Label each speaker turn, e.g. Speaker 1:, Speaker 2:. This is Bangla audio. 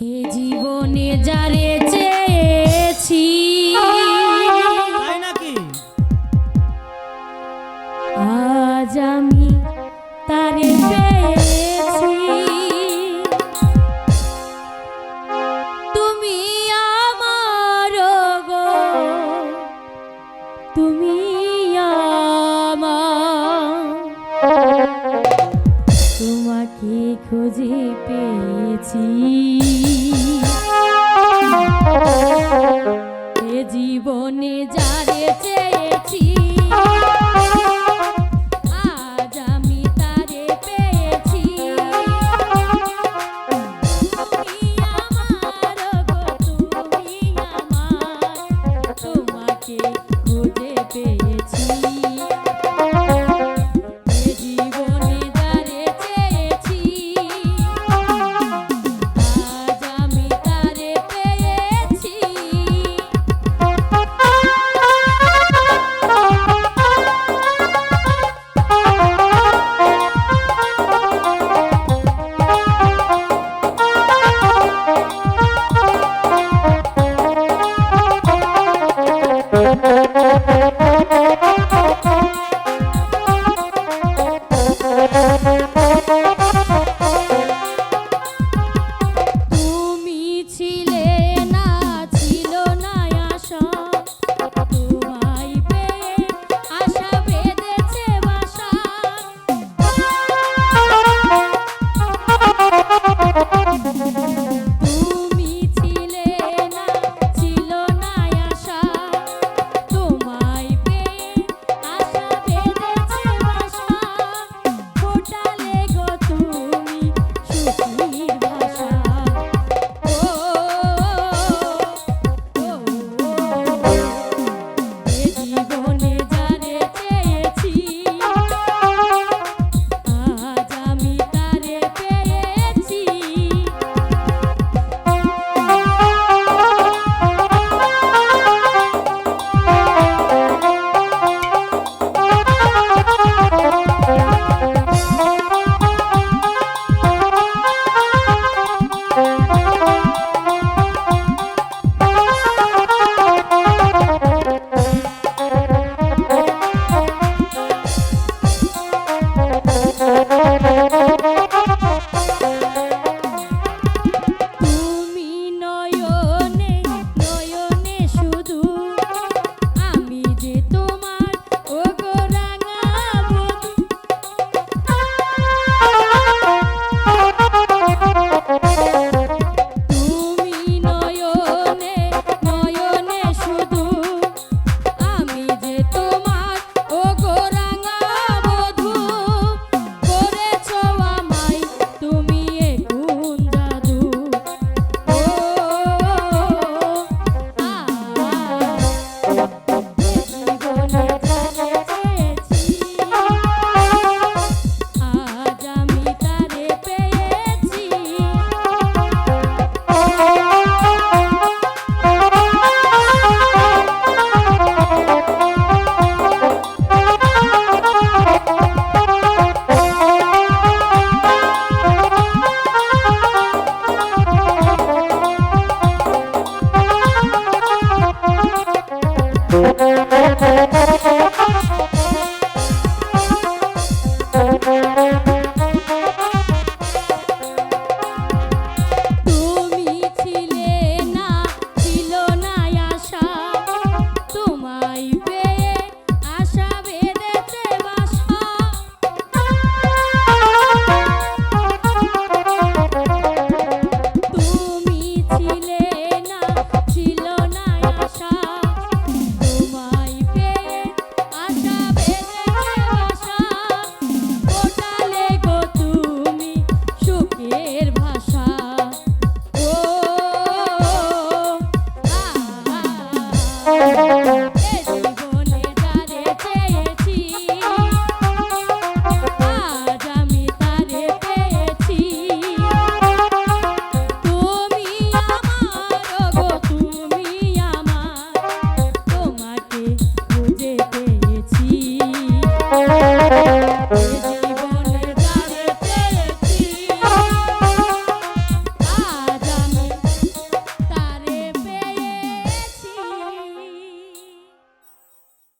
Speaker 1: এ জীবনে যারে চেয়েছি। আজ আমি তারে পেয়েছি। জীবনে যারে Música Thank you.